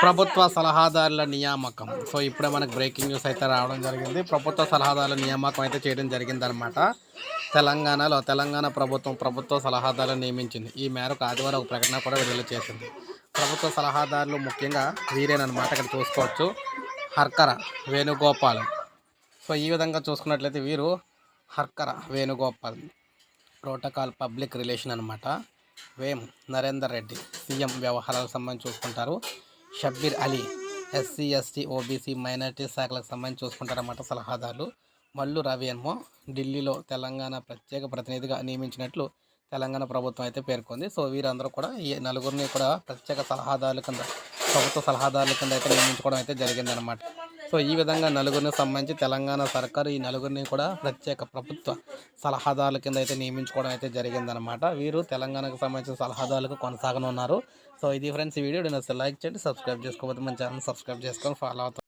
ప్రభుత్వ సలహాదారుల నియామకం. సో ఇప్పుడే మనకు బ్రేకింగ్ న్యూస్ అయితే రావడం జరిగింది. ప్రభుత్వ సలహాదారుల నియామకం అయితే చేయడం జరిగిందనమాట తెలంగాణలో తెలంగాణ ప్రభుత్వం ప్రభుత్వ సలహాదారులు నియమించింది. ఈ మేరకు ఆదివారం ఒక ప్రకటన కూడా విడుదల చేసింది. ప్రభుత్వ సలహాదారులు ముఖ్యంగా వీరేనమాట ఇక్కడ చూసుకోవచ్చు. హర్కర వేణుగోపాల్. సో ఈ విధంగా చూసుకున్నట్లయితే వీరు Harkara Venugopal. Protocol public relation అనమాట వేం నరేందర్ రెడ్డి సీఎం వ్యవహారాలకు సంబంధించి చూసుకుంటారు. Shabbir Ali SC ST OBC minority శాఖలకు సంబంధించి చూసుకుంటారన్నమాట సలహాదారులు. మల్లు రవి ఎన్మో ఢిల్లీలో తెలంగాణ ప్రత్యేక ప్రతినిధిగా నియమించినట్లు తెలంగాణ ప్రభుత్వం అయితే పేర్కొంది. సో వీరందరూ కూడా ఈ నలుగురిని కూడా ప్రత్యేక సలహాదారుల కింద ప్రభుత్వ సలహాదారుల కింద అయితే నియమించుకోవడం అయితే జరిగిందనమాట సో ఈ విధంగా నలుగురిని సంబంధించి తెలంగాణ సర్కారు ఈ నలుగురిని కూడా ప్రత్యేక ప్రభుత్వ సలహాదారుల కింద అయితే నియమించుకోవడం అయితే జరిగిందనమాట వీరు తెలంగాణకు సంబంధించిన సలహాదారులకు కొనసాగనున్నారు. సో ఇది ఫ్రెండ్స్ ఈ వీడియో. నేను లైక్ చేయండి సబ్స్క్రైబ్ చేసుకోకపోతే మన ఛానల్ సబ్స్క్రైబ్ చేసుకొని ఫాలో అవుతాం